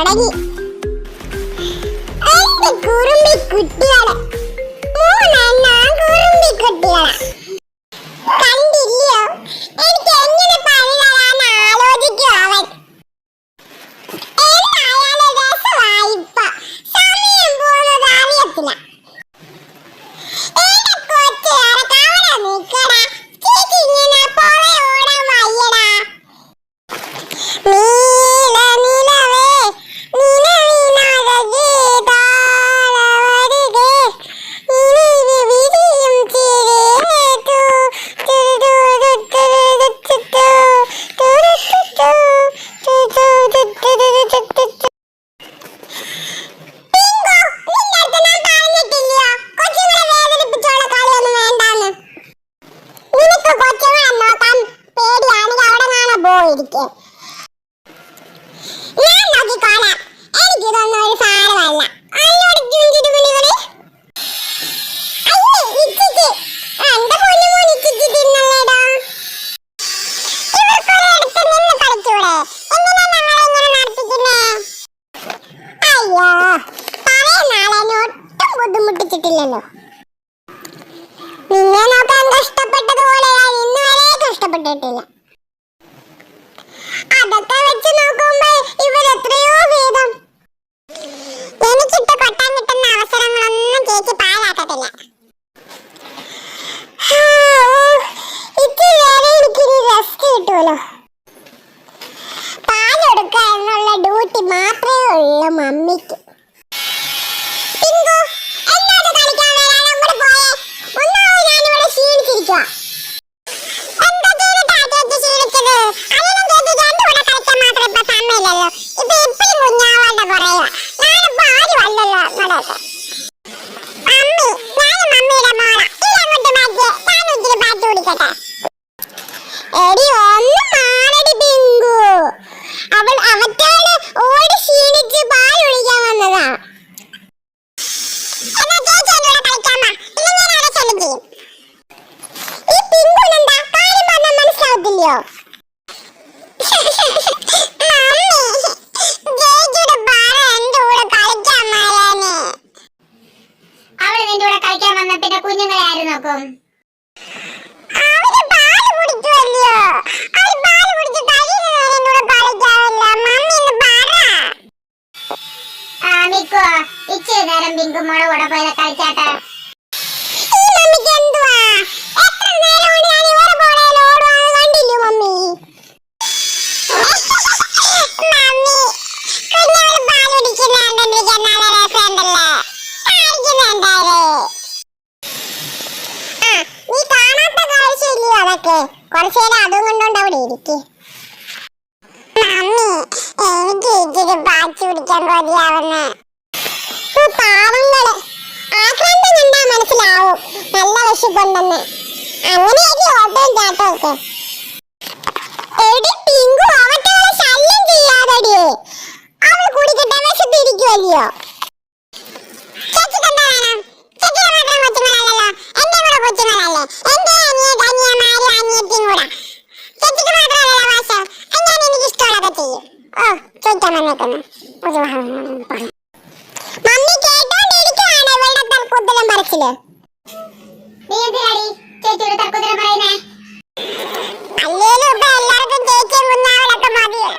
தொடங்கி அந்த குரும்பி குட்டி ഇരിക്കുക ഞാൻ ബുദ്ധിമുട്ടിച്ചിട്ടില്ലല്ലോ. നിന്നെ നോക്കാൻ കഷ്ടപ്പെട്ടതുപോലെ ഞാൻ ഇന്നുവരെ കഷ്ടപ്പെട്ടിട്ടില്ല കുട്ടി മാത്രമേ ഉള്ള മമ്മിക്ക്. ഒന്ന് അവൾ അവൻ പിങ്കുമോൾ കൂടെ പോയത് കളിച്ചാട്ടെ? കുറച്ചു നേരം അതും കണ്ടോണ്ട് അവിടെ ഇരിക്കേ. മമ്മി എനിക്ക് ഇതിന് ബാച്ച് പിടിക്കാൻ അസുഖമുണ്ടെന്ന് അങ്ങനെയാക്കി ഓട്ടം ചാട്ടമൊക്കെ. എടി പിങ്കു അവട്ടെ ശല്യം ചെയ്യാതെടി. അവൾ കുടിക്കട്ടെ വിശത്തിരിക്കുമല്ലയോ മമ്മി കേട്ടോണ്ടിരിക്കുവാണ് വെള്ളത്തൽ കുത്തലും പറച്ചിൽ. അല്ലേലും ഇപ്പൊ എല്ലാവർക്കും കേക്ക് മുന്നാവലൊക്കെ മതിയോ